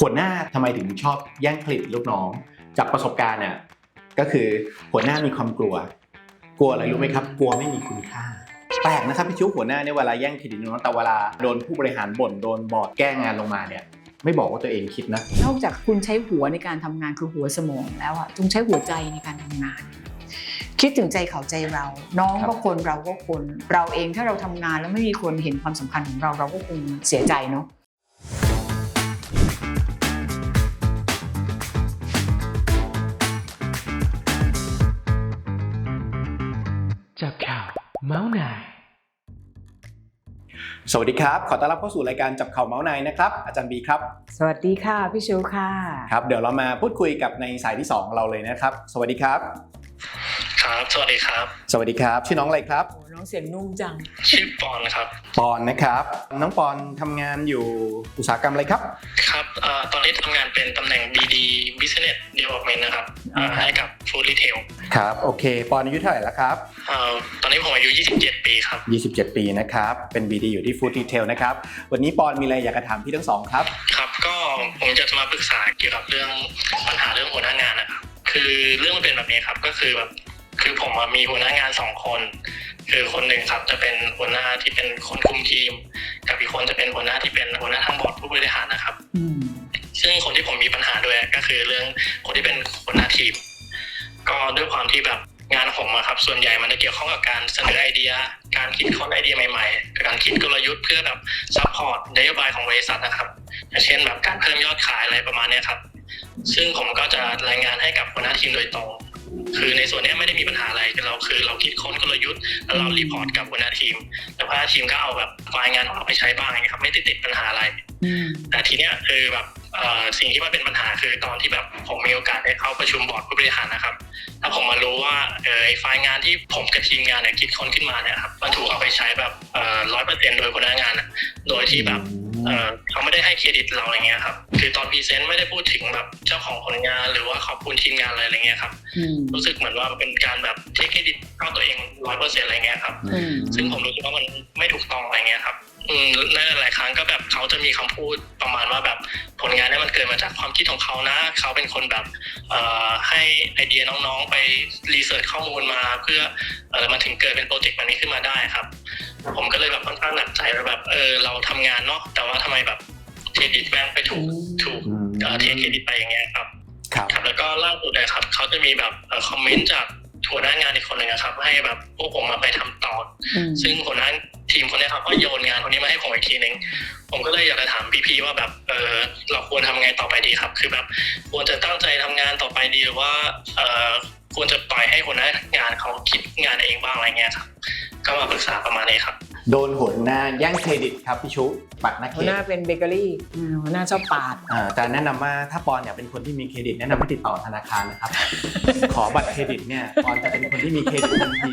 หัวหน้าทำไมถึงชอบแย่งเครดิตลูกน้อง จากประสบการณ์เนี่ยก็คือหัวหน้ามีความกลัว กลัวอะไรรู้ไหมครับ กลัวไม่มีคุณค่าแปลกนะครับพี่ชุหัวหน้าเนี่ยเวลาแย่งเครดิตลูกน้องแต่เวลาโดนผู้บริหารบ่นโดนบอร์ดแก้งานลงมาเนี่ยไม่บอกว่าตัวเองคิดนะ นอกจากคุณใช้หัวในการทำงานคือหัวสมองแล้วอะจงใช้หัวใจในการทำงาน คิดถึงใจเขาใจเรา น้องก็คนเราก็คน เราเองถ้าเราทำงานแล้วไม่มีคนเห็นความสำคัญของเราเราก็คงเสียใจเนาะ เมาส์นายสวัสดีครับ ขอต้อนรับเข้าสู่รายการจับเข่าเมาส์ในนะครับ อาจารย์บีครับ สวัสดีค่ะ พี่ชูค่ะ ครับ เดี๋ยวเรามาพูดคุยกับในสายที่ 2 เราเลยนะครับ สวัสดีครับ ครับ สวัสดีครับ สวัสดีครับ ชื่อน้องอะไรครับ โอ้น้องเสียงนุ่มจัง ชื่อปอนครับ ปอนนะครับ น้องปอนทำงานอยู่อุตสาหกรรมอะไรครับ ครับเอ่อตอนนี้ทำงานเป็นตำแหน่ง BD Business Development นะครับเอ่อให้กับ Food Retail ครับ โอเค ปอนอายุเท่าไหร่แล้วครับเอ่อตอนนี้ผมอายุ 27 ปีครับ27 ปีนะครับ เป็น BD อยู่ที่ Food Retail นะครับ วันนี้ปอนมีอะไรอยากจะถามพี่ทั้งสองครับ ครับ ก็ผมจะมาปรึกษาเกี่ยวกับเรื่องปัญหาเรื่องหัวหน้างานนะครับ คือเรื่องมันเป็นแบบนี้ครับ ก็คือแบบ คือผมอะมีหัวหน้างานสองคน คือคนหนึ่งครับจะเป็นหัวหน้าที่เป็นคนคุมทีม กับอีกคนจะเป็นหัวหน้าที่เป็นหัวหน้าทางบอร์ดผู้บริหารนะครับอืมซึ่งคนที่ผมมีปัญหาด้วยก็คือเรื่องคนที่เป็นหัวหน้าทีม ก็ด้วยความที่แบบงานผมอะครับ ส่วนใหญ่มันจะเกี่ยวข้องกับการเสนอไอเดีย การคิดค้นไอเดียใหม่ๆ การคิดกลยุทธ์เพื่อแบบซัพพอร์ตนโยบายของบริษัทนะครับอย่างเช่นแบบการเพิ่มยอดขายอะไรประมาณเนี้ยครับ ซึ่งผมก็จะรายงานให้กับหัวหน้าทีมโดยตรง คือในส่วนเนี้ยไม่ได้มีปัญหาอะไรแต่เราคือเราคิดค้นกลยุทธ์แล้วเรารีพอร์ตกับหัวหน้าทีมแล้วหัวหน้าทีมก็เอาแบบไฟล์งานของเราไปใช้บ้างอย่างเงี้ยครับไม่ได้ติดปัญหาอะไรอืมแต่ทีเนี้ยคือแบบเอ่อสิ่งที่มันเป็นปัญหาคือตอนที่แบบผมมีโอกาสได้เข้าประชุมบอร์ดผู้บริหารนะครับ ถ้าผมมารู้ว่าเออไอ้ไฟล์งานที่ผมกับทีมงานเนี่ยคิดค้นขึ้นมาเนี่ยครับมันถูกเอาไปใช้แบบเอ่อร้อยเปอร์เซ็นต์โดยหัวหน้างานอะโดยที่แบบเอ่อเขา ไม่ได้ให้เครดิตเราอะไรเงี้ยครับ คือตอนพรีเซนต์ไม่ได้พูดถึงแบบเจ้าของผลงานหรือว่าขอบคุณทีมงานอะไรอะไรเงี้ยครับอืมรู้สึกเหมือนว่าเป็นการแบบเทคเครดิตเข้าตัวเองร้อยเปอร์เซ็นต์อะไรเงี้ยครับอืมซึ่งผมรู้สึกว่ามันไม่ถูกต้องอะไรเงี้ยครับอืมในหลายๆครั้งก็แบบเขาจะมีคำพูดประมาณว่าแบบผลงานเนี่ยมันเกิดมาจากความคิดของเขานะ เขาเป็นคนแบบเอ่อให้ไอเดียน้องๆไปรีเสิร์ชข้อมูลมา เพื่อเออมันถึงเกิดเป็นโปรเจกต์แบบนี้ขึ้นมาได้ครับ ผมก็เลยแบบค่อนข้างหนักใจว่าแบบเออเราทำงานเนาะแต่ว่าทำไมแบบเค รดิตแบงค์ไปถูกถูกอืมเอ่อเทเครดิตไปอย่างเงี้ยครับ ครับ ครับแล้วก็ล่าสุดนะครับเขาจะมีแบบเอ่อคอมเมนต์จากหัวหน้างานอีกคนหนึ่งนะครับ ให้แบบพวกผมมาไปทำต่ออืมซึ่งหัวหน้าทีมคนเนี้ยครับก็โยนงานคนนี้มาให้ผมอีกทีหนึ่งผมก็เลยอยากจะถามพี่ๆว่าแบบเออเราควรทำไงต่อไปดีครับ คือแบบควรจะตั้งใจทำงานต่อไปดีหรือว่าเออควรจะปล่อยให้หัวหน้างานเขาคิดงานเองบ้างอะไรเงี้ยครับ ก็มาปรึกษาประมาณนี้ครับ โดนหัวหน้าแย่งเครดิตครับพี่ชุปัดนักเคหัวหน้าเป็นเบเกอรี่อืมหัวหน้าชอบปาด อ่าแต่แนะนำว่าถ้าปอนเนี่ยเป็นคนที่มีเครดิตแนะนำให้ติดต่อธนาคารนะครับ ขอบัตรเครดิตเนี่ยปอนจะเป็นคนที่มีเครดิตทันที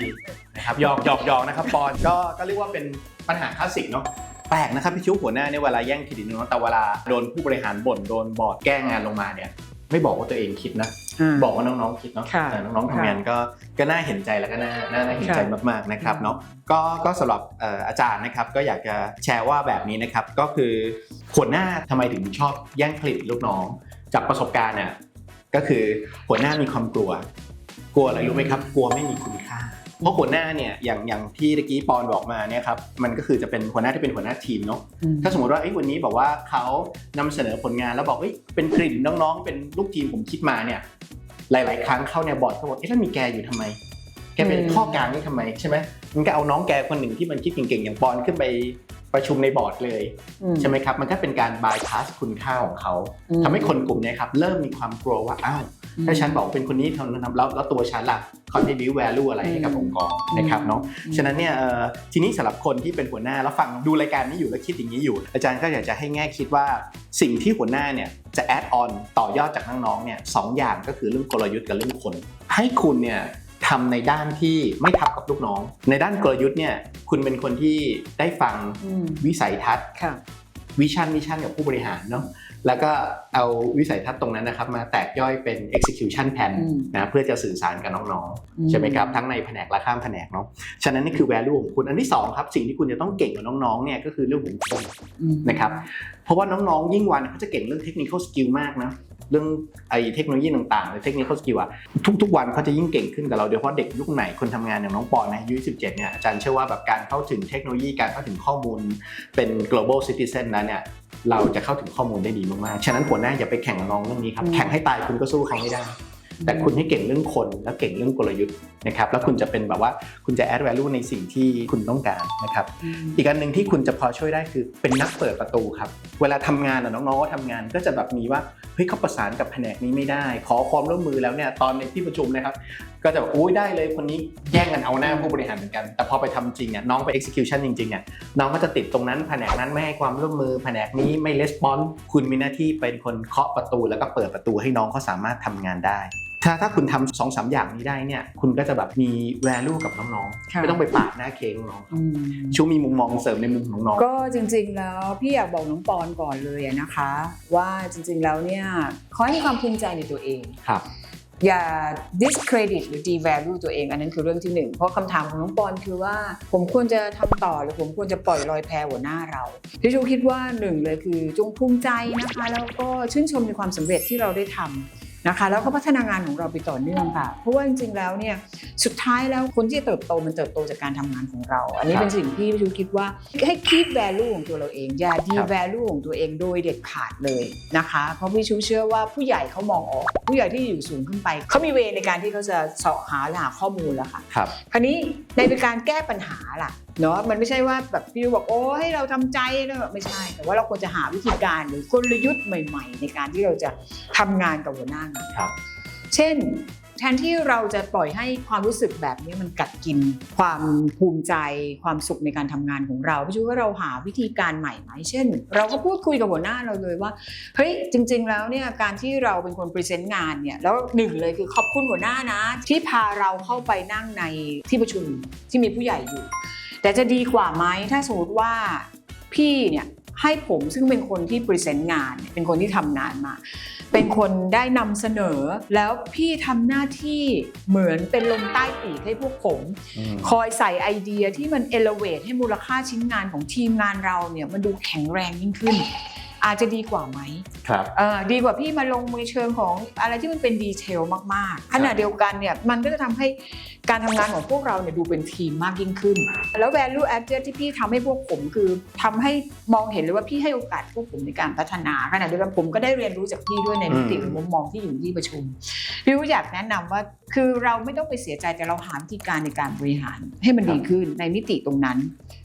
นะครับหยอกหยอกหยอกนะครับปอนก็ก็เรียกว่าเป็นปัญหาคลาสสิกเนาะแปลกนะครับพี่ชุหัวหน้าเนี่ยเวลาแย่งเครดิตน้องแต่เวลาโดนผู้บริหารบ่นโดนบอร์ดแก้งานลงมาเนี่ย ไม่บอกว่าตัวเองคิดนะ บอกว่าน้องๆคิดเนาะค่ะเออน้องๆทำงานก็ก็น่าเห็นใจแล้วก็น่าน่าน่าเห็นใจค่ะมากๆนะครับเนาะก็ก็สำหรับเอ่ออาจารย์นะครับก็อยากจะแชร์ว่าแบบนี้นะครับก็คือหัวหน้าทำไมถึงชอบแย่งเครดิตลูกน้อง จากประสบการณ์เนี่ยก็คือหัวหน้ามีความกลัว กลัวอะไรรู้ไหมครับ กลัวไม่มีคุณค่าเพราะหัวหน้าเนี่ยอย่างอย่างที่ตะกี้ปอนบอกมาเนี่ยครับมันก็คือจะเป็นหัวหน้าที่เป็นหัวหน้าทีมเนาะอืมถ้าสมมติว่าเอ้ยวันนี้บอกว่าเขานำเสนอผลงานแล้วบอกเอ้ยเป็นเครดิตน้องๆ เป็นลูกทีมผมคิดมาเนี่ยหลาย ๆ ครั้งเข้าเนี่ยบอร์ดเขาบอกเอ๊ะแล้วมีแกอยู่ทำไม แกเป็นอืมข้อกลางนี่ทำไมใช่ไหมมันก็เอาน้องแกคนหนึ่งที่มันคิดเก่งๆอย่างปอนขึ้นไปประชุมในบอร์ดเลยอืมใช่ไหมครับมันก็เป็นการบายพาสคุณค่าของเขาอืมทำให้คนกลุ่มเนี้ครับเริ่มมีความกลัวว่าอ้าว ถ้าฉันบอกเป็นคนนี้ทำทำแล้วแล้วตัวฉันล่ะ contribute value อะไรให้กับองค์กรนะครับเนาะฉะนั้นเนี่ยเอ่อทีนี้สำหรับคนที่เป็นหัวหน้าแล้วฟังดูรายการนี้อยู่แล้วคิดอย่างนี้อยู่ อาจารย์ก็อยากจะให้แง่คิดว่าสิ่งที่หัวหน้าเนี่ยจะแอดออนต่อยอดจากน้องๆเนี่ยสองอย่างก็คือเรื่องกลยุทธ์กับเรื่องคน ให้คุณเนี่ยทำในด้านที่ไม่ทับกับลูกน้อง ในด้านกลยุทธ์เนี่ยคุณเป็นคนที่ได้ฟังอืมวิสัยทัศน์ค่ะวิชั่นมิชั่นกับผู้บริหารเนาะ แล้วก็เอาวิสัยทัศน์ตรงนั้นนะครับมาแตกย่อยเป็น execution plan อืมนะเพื่อจะสื่อสารกับน้องอืมๆใช่ไหมครับทั้งในแผนกและข้ามแผนกเนาะฉะนั้นนี่คือ value ของคุณอันที่สองครับสิ่งที่คุณจะต้องเก่งกับน้องๆเนี่ยก็คือเรื่องของคนอืมนะครับเพราะว่าน้องๆยิ่งวันเขาจะเก่งเรื่อง technical skill มากนะเรื่องไอ้เทคโนโลยีต่างๆหรือ technical skill อะทุกๆวันเขาจะยิ่งเก่งขึ้นกับเราโดยเฉพาะเด็กยุคไหนคนทำงานอย่างน้องปอนนะอายุ17เนี่ยอาจารย์เชื่อว่าแบบการเข้าถึงเทคโนโลยีการเข้าถึงข้อมูลเป็น global citizen นั้นเนี่ย เราจะเข้าถึงข้อมูลได้ดีมากๆ ฉะนั้นหัวหน้าอย่าไปแข่งกับน้องเรื่องนี้ครับ แข่งให้ตายคุณก็สู้เขาไม่ได้ แต่คุณให้เก่งเรื่องคนและเก่งเรื่องกลยุทธ์นะครับ แล้วคุณจะเป็นแบบว่าคุณจะ add value ในสิ่งที่คุณต้องการนะครับอืมอีกอันหนึ่งที่คุณจะพอช่วยได้คือเป็นนักเปิดประตูครับ เวลาทำงานอะน้องๆก็ทำงานก็จะแบบมีว่าเฮ้ยเขาประสานกับแผนกนี้ไม่ได้ ขอความร่วมมือแล้วเนี่ยตอนในที่ประชุมนะครับ ก็จะแบบอุ้ยได้เลยคนนี้แย่งกันเอาหน้าผู้บริหารเหมือนกัน แต่พอไปทำจริงอะน้องไป execution จริงๆอะน้องก็จะติดตรงนั้นแผนกนั้นไม่ให้ความร่วมมือแผนกนี้ไม่ response คุณมีหน้าที่เป็นคนเคาะประตูแล้วก็เปิดประตูให้น้องเขาสามารถทำงานได้ ถ้าถ้าคุณทำสองสามอย่างนี้ได้เนี่ยคุณก็จะแบบมี value กับน้องๆ ค่ะ ไม่ต้องไปปาดหน้าเค้กน้องอืมชูมีมุมมองเสริมในมุมของน้องก็จริงๆแล้วพี่อยากบอกน้องปอนก่อนเลยอะนะคะ ว่าจริงๆแล้วเนี่ยขอให้มีความภูมิใจในตัวเองครับ อย่า discredit หรือ devalue ตัวเอง อันนั้นคือเรื่องที่หนึ่ง เพราะคำถามของน้องปอนคือว่า ผมควรจะทำต่อหรือผมควรจะปล่อยลอยแพหัวหน้าเราพี่ชูคิดว่าหนึ่งเลยคือจงภูมิใจนะคะ แล้วก็ชื่นชมในความสำเร็จที่เราได้ทำ นะคะแล้วก็พัฒนางานของเราไปต่อเนื่องค่ะ เพราะว่าจริงๆแล้วเนี่ยสุดท้ายแล้วคนที่จะเติบโตมันเติบโตจากการทำงานของเรา อันนี้ครับเป็นสิ่งที่พี่ชูคิดว่าให้ keep value ของตัวเราเองอย่า devalue ของตัวเองโดยเด็ดขาดเลยนะคะ เพราะพี่ชูเชื่อว่าผู้ใหญ่เขามองออก ผู้ใหญ่ที่อยู่สูงขึ้นไปเขามีเวในการที่เขาจะเสาะหาและหาข้อมูลแล้วค่ะครับคราวนี้ในเป็นการแก้ปัญหาล่ะ เนาะมันไม่ใช่ว่าแบบพี่บอกโอ้ให้เราทำใจแล้วไม่ใช่ แต่ว่าเราควรจะหาวิธีการหรือกลยุทธ์ใหม่ ๆ ในการที่เราจะทำงานกับหัวหน้างานครับ เช่นแทนที่เราจะปล่อยให้ความรู้สึกแบบนี้มันกัดกินความภูมิใจความสุขในการทำงานของเราพี่ชูว่าเราหาวิธีการใหม่ไหมเช่น เราก็พูดคุยกับหัวหน้าเราเลยว่าเฮ้ยจริง ๆ แล้วเนี่ยการที่เราเป็นคนพรีเซนต์งานเนี่ยแล้วหนึ่งเลยคือขอบคุณหัวหน้านะ ที่พาเราเข้าไปนั่งในที่ประชุมที่มีผู้ใหญ่อยู่ แต่จะดีกว่าไหมถ้าสมมติว่าพี่เนี่ยให้ผมซึ่งเป็นคนที่พรีเซนต์งานเนี่ยเป็นคนที่ทำงานมา เป็นคนได้นำเสนอ แล้วพี่ทำหน้าที่เหมือนเป็นลมใต้ปีกให้พวกผมอืมคอยใส่ไอเดียที่มันเอลเวทให้มูลค่าชิ้นงานของทีมงานเราเนี่ยมันดูแข็งแรงยิ่งขึ้น อาจจะดีกว่าไหมครับเออดีกว่าพี่มาลงมือเชิงของอะไรที่มันเป็นดีเทลมากๆขณะเดียวกันเนี่ยมันก็จะทำให้การทำงานของพวกเราเนี่ยดูเป็นทีมมากยิ่งขึ้น แล้ว value added ที่พี่ทำให้พวกผมคือทำให้มองเห็นเลยว่าพี่ให้โอกาสพวกผมในการพัฒนาขณะเดียวกันผมก็ได้เรียนรู้จากพี่ด้วยในมิติของมุมมองที่อยู่ที่ประชุมพี่รู้อยากแนะนำว่าคือเราไม่ต้องไปเสียใจแต่เราหาวิธีการในการบริหารให้มันดีขึ้นในมิติตรงนั้น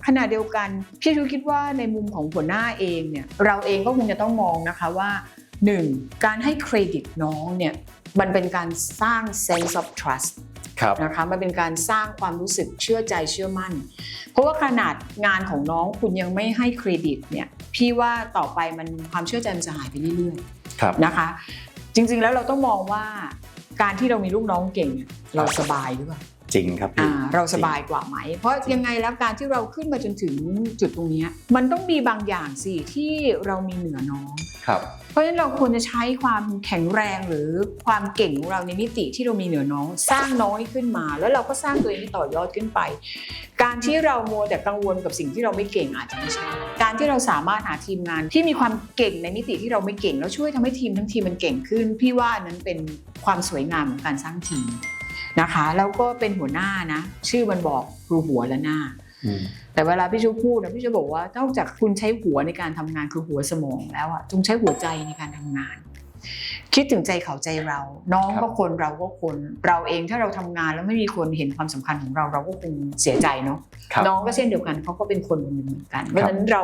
ขณะเดียวกันพี่ชูคิดว่าในมุมของหัวหน้าเองเนี่ยเราเองก็คงจะต้องมองนะคะว่าหนึ่งการให้เครดิตน้องเนี่ยมันเป็นการสร้าง sense of trust ครับนะคะมันเป็นการสร้างความรู้สึกเชื่อใจเชื่อมั่น เพราะว่าขนาดงานของน้องคุณยังไม่ให้เครดิตเนี่ยพี่ว่าต่อไปมันความเชื่อใจมันจะหายไปเรื่อยๆครับนะคะ จริงๆแล้วเราต้องมองว่าการที่เรามีลูกน้องเก่งเนี่ยเราสบายหรือเปล่า จริงครับพี่อ่าเราสบายกว่าไหม เพราะยังไงแล้วการที่เราขึ้นมาจนถึงจุดตรงเนี้ยมันต้องมีบางอย่างสิที่เรามีเหนือน้องครับเพราะฉะนั้นเราควรจะใช้ความแข็งแรงหรือความเก่งของเราในมิติที่เรามีเหนือน้อง สร้างน้อยขึ้นมา แล้วเราก็สร้างตัวเองให้ต่อยอดขึ้นไป การที่เรามัวแต่กังวลกับสิ่งที่เราไม่เก่งอาจจะไม่ใช่การที่เราสามารถหาทีมงานที่มีความเก่งในมิติที่เราไม่เก่ง แล้วช่วยทำให้ทีมทั้งทีมมันเก่งขึ้น พี่ว่าอันนั้นเป็นความสวยงามของการสร้างทีม นะคะแล้วก็เป็นหัวหน้านะ ชื่อมันบอกคือหัวและหน้าอืมแต่เวลาพี่ชูพูดนะพี่ชูบอกว่านอกจากคุณใช้หัวในการทำงานคือหัวสมองแล้วอะจงใช้หัวใจในการทำงาน คิดถึงใจเขาใจเรา น้องครับก็คนเราก็คน เราเองถ้าเราทำงานแล้วไม่มีคนเห็นความสำคัญของเราเราก็คงเสียใจเนาะครับน้องก็เช่นเดียวกันเขาก็เป็นคนคนหนึ่งเหมือนกัน เพราะฉะนั้นเรา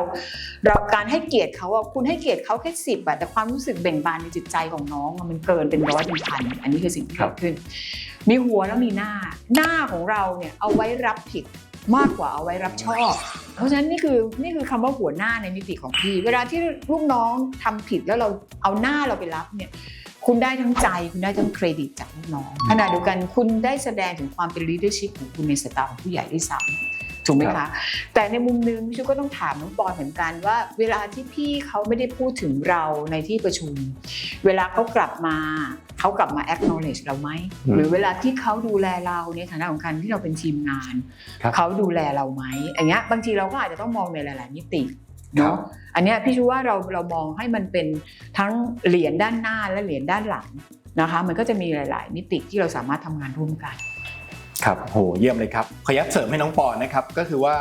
เราการให้เกียรติเขาอะคุณให้เกียรติเขาแค่สิบอะแต่ความรู้สึกเบ่งบานในจิตใจของน้องอะมันเกินเป็นร้อยเป็นพันอันนี้คือสิ่งที่ครัเกิบดขึ้น มีหัวแล้วมีหน้า หน้าของเราเนี่ยเอาไว้รับผิด มากกว่าเอาไว้รับชอบ เพราะฉะนั้นนี่คือนี่คือคำว่าหัวหน้าในมิติของพี่ เวลาที่ลูกน้องทำผิดแล้วเราเอาหน้าเราไปรับเนี่ยคุณได้ทั้งใจคุณได้ทั้งเครดิตจากลูกน้องขณะเดียวกันคุณได้แสดงถึงความเป็นลีดเดอร์ชิพของคุณในสายตาของผู้ใหญ่ด้วยซ้ำ ถูกไหมครัคะบแต่ในมุมนึงพี่ชูก็ต้องถามน้องปอนเหมือนกันว่า เวลาที่พี่เขาไม่ได้พูดถึงเราในที่ประชุม เวลาเขากลับมาเขากลับมา acknowledge เราไหมอืมหรือเวลาที่เขาดูแลเราในฐานะของการที่เราเป็นทีมงานครับเขาดูแลเราไหมอย่างเงี้ยบางทีเราก็อาจจะต้องมองในหลาย ๆ มิติครัเนาะบอันเนี้ยพี่ชูว่าเราเรามองให้มันเป็นทั้งเหรียญด้านหน้าและเหรียญด้านหลังนะคะ มันก็จะมีหลาย ๆ มิติที่เราสามารถทำงานร่วมกัน ครับโหเยี่ยมเลยครับขอยับเสริมให้น้องปอนนะครับก็คือว่า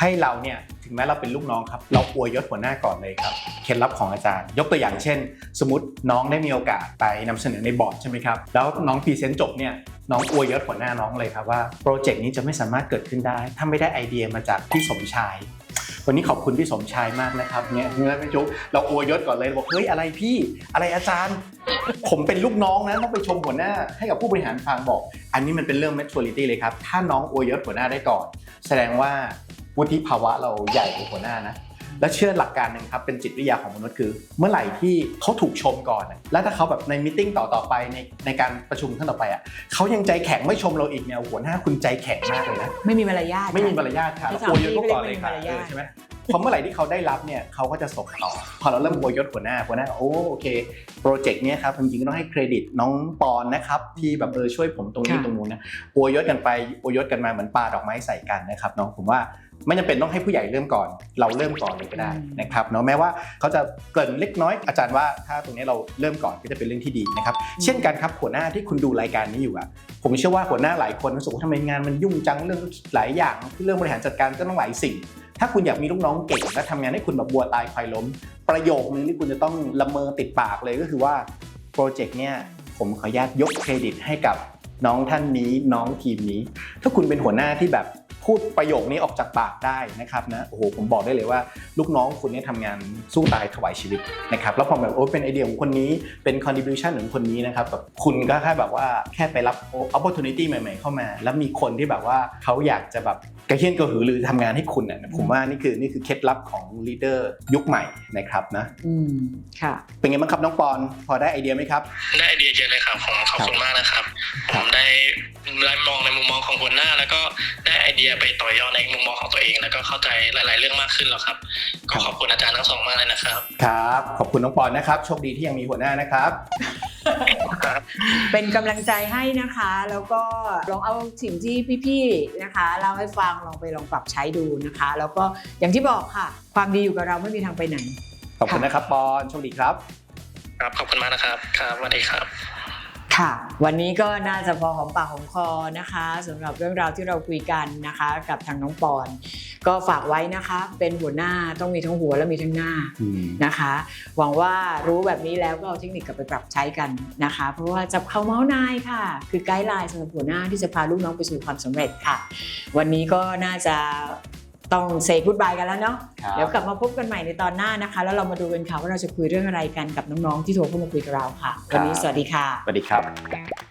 ให้เราเนี่ยถึงแม้เราเป็นลูกน้องครับ เราอวยยศหัวหน้าก่อนเลยครับเคล็ดลับของอาจารย์ ยกตัวอย่างเช่น สมมติน้องได้มีโอกาสไปนำเสนอในบอร์ดใช่ไหมครับแล้วน้องพรีเซนต์จบเนี่ยน้องอวยยศหัวหน้าน้องเลยครับว่าโปรเจกต์นี้จะไม่สามารถเกิดขึ้นได้ ถ้าไม่ได้ไอเดียมาจากพี่สมชาย วันนี้ขอบคุณพี่สมชายมากนะครับเนี่ยเมื่อพี่จุ๊บเราอวยยศก่อนเลยบอกเฮ้ยอะไรพี่อะไรอาจารย์ ผมเป็นลูกน้องนะต้องไปชมหัวหน้าให้กับผู้บริหารฟังบอก อันนี้มันเป็นเรื่อง maturity เลยครับ ถ้าน้องอวยยศหัวหน้าได้ก่อน แสดงว่าวุฒิภาวะเราใหญ่กว่าหัวหน้านะ และเชื่อหลักการหนึ่งครับเป็นจิตวิทยาของมนุษย์คือ เมื่อไหร่ที่เขาถูกชมก่อนอะแล้วถ้าเขาแบบในมิ팅ต่อต่อๆไปในในการประชุมขั้นต่อไปอะเขายังใจแข็งไม่ชมเราอีกเนี่ยหัวหน้าคุณใจแข็งมากเลยนะไม่มีมารยาทไม่มีมารยาทค่ะที่อวยยศเขาก่อนเลยค่ะไม่มีมารยาทเออใช่ไหมพอเมื่อไหร่ที่เขาได้รับเนี่ยเขาก็จะส่งต่อ พอเราเริ่มอวยยศหัวหน้าหัวหน้าโอ้โอเคโปรเจกต์เนี้ยครับจริงๆก็ต้องให้เครดิตน้องปอนนะครับที่แบบเออช่วยผมตรงนี้ตรงนู้นนะอวยยศกันไปอวยยศกันมาเหมือนปาดอกไม้ใส่กันนะครับน้องผมว่า ไม่จำเป็นต้องให้ผู้ใหญ่เริ่มก่อน เราเริ่มก่อนเลยก็ได้นะครับเนาะแม้ว่าเขาจะเกรินเล็กน้อยอาจารย์ว่าถ้าตรงนี้เราเริ่มก่อนก็จะเป็นเรื่องที่ดีนะครับเช่นกันครับหัวหน้าที่คุณดูรายการนี้อยู่อะผมเชื่อว่าหัวหน้าหลายคนรู้สึกว่าทำไมงานมันยุ่งจังเรื่องหลายอย่างเรื่องบริหารจัดการก็ต้องหลายสิ่ง ถ้าคุณอยากมีลูกน้องเก่งและทำงานให้คุณแบบบัวตายควายล้ม ประโยคนึงที่คุณจะต้องละเมอติดปากเลยก็คือว่าโปรเจกต์เนี่ยผมขออนุญาตยกเครดิตให้กับน้องท่านนี้น้องทีมนี้ ถ้าคุณเป็นหัวหน้าที่แบบ พูดประโยคนี้ออกจากปากได้นะครับนะโอ้โหผมบอกได้เลยว่า ลูกน้องคุณเนี่ยทำงานสู้ตายถวายชีวิตนะครับแล้วพอแบบโอ้เป็นไอเดียของคนนี้เป็น contribution ของคนนี้นะครับแบบคุณก็แค่แบบว่าแค่ไปรับ opportunity ใหม่ ๆ เข้ามา แล้วมีคนที่แบบว่าเขาอยากจะแบบ กระเฮี้ยนกระหือรือทำงานให้คุณน่ะผมว่านี่คือนี่คือเคล็ดลับของ leader ยุคใหม่นะครับนะอืมค่ะ เป็นไงบ้างครับน้องปอนพอได้ไอเดียไหมครับ ได้ไอเดียเยอะเลยครับผมขอบคุณมากนะครับคผรับมได้ได้มองในมุมมองของหัวหน้า แล้วก็ได้ไอเดียไปต่อยอดในมุมมองของตัวเอง แล้วก็เข้าใจหลาย ๆ เรื่องมากขึ้นแล้วครับก็ขอบคุณอาจารย์ทั้งสองมากเลยนะครับครับขอบคุณน้องปอนนะครับโชคดีที่ยังมีหัวหน้านะครับ เป็นกำลังใจให้นะคะ แล้วก็ลองเอาสิ่งที่พี่ๆนะคะเล่าให้ฟังลองไปลองปรับใช้ดูนะคะ แล้วก็อย่างที่บอกค่ะ ความดีอยู่กับเราไม่มีทางไปไหน ขอบคุณนะครับปอนโชคดีครับ ครับ ขอบคุณมากนะครับ ครับสวัสดีครับ ค่ะ วันนี้ก็น่าจะพอหอมปากหอมคอนะคะสำหรับเรื่องราวที่เราคุยกันนะคะ กับทางน้องปอน ก็ฝากไว้นะคะ เป็นหัวหน้าต้องมีทั้งหัวและมีทั้งหน้านะคะ หวังว่ารู้แบบนี้แล้วก็เอาเทคนิคกลับไปปรับใช้กันนะคะ เพราะว่าจับเขาเมาส์นายค่ะ คือไกด์ไลน์สำหรับหัวหน้าที่จะพาลูกน้องไปสู่ความสำเร็จค่ะ วันนี้ก็น่าจะ ต้องเซ y g ก o d บายกันแล้วเนาะครับเดี๋ยวกลับมาพบกันใหม่ในตอนหน้านะคะ แล้วเรามาดูกันค่ะว่าเราจะคุยเรื่องอะไรกันกับน้องๆที่โทรเข้ามาคุยกับเราค่ะวันนี้สวัสดีค่ะสวัสดีครับ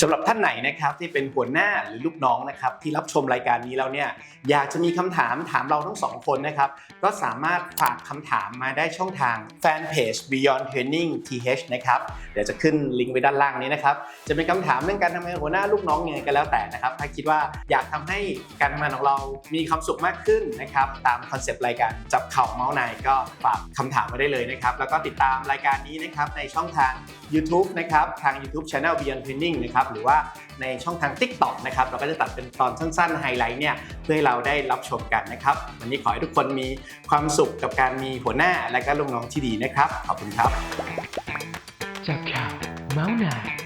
สำหรับท่านไหนนะครับที่เป็นหัวหน้าหรือลูกน้องนะครับที่รับชมรายการนี้แล้วเนี่ยอยากจะมีคำถามถามเราทั้งสองคนนะครับก็สามารถฝากคำถามมาได้ช่องทางแฟนเพจ Beyond Training TH นะครับเดี๋ยวจะขึ้นลิงก์ไว้ด้านล่างนี้นะครับจะเป็นคำถามเรื่องการทำงานหัวหน้าลูกน้องยังไงก็แล้วแต่นะครับถ้าคิดว่าอยากทำให้การทำงานของเรามีความสุขมากขึ้นนะครับตามคอนเซปต์รายการจับเข่าเมาส์ในก็ฝากคำถามมาได้เลยนะครับแล้วก็ติดตามรายการนี้นะครับในช่องทาง YouTube นะครับทาง YouTube Channel Beyond Training นะครับหรือว่าในช่องทาง TikTok นะครับเราก็จะตัดเป็นตอนสั้นๆไฮไลท์เนี่ยเพื่อให้เราได้รับชมกันนะครับ วันนี้ขอให้ทุกคนมีความสุขกับการมีหัวหน้าและก็ลูกน้องที่ดีนะครับ ขอบคุณครับ จับข่าวเมาส์นา